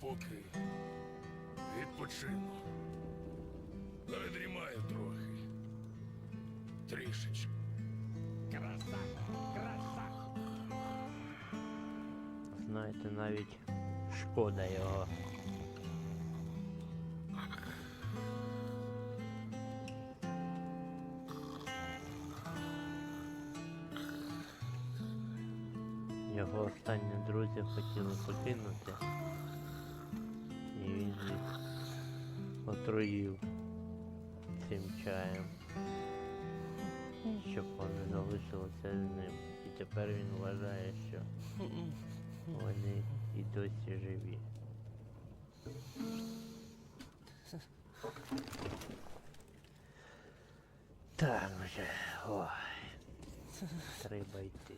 поки відпочину. Передрімаю трохи. Трішечки. Знаєте, навіть шкода його. Його останні друзі хотіли покинути. Отруїв цим чаєм. Щоб вони залишилися з ним. І тепер він вважає, що вони і досі живі. Так вже. Ой. Треба йти.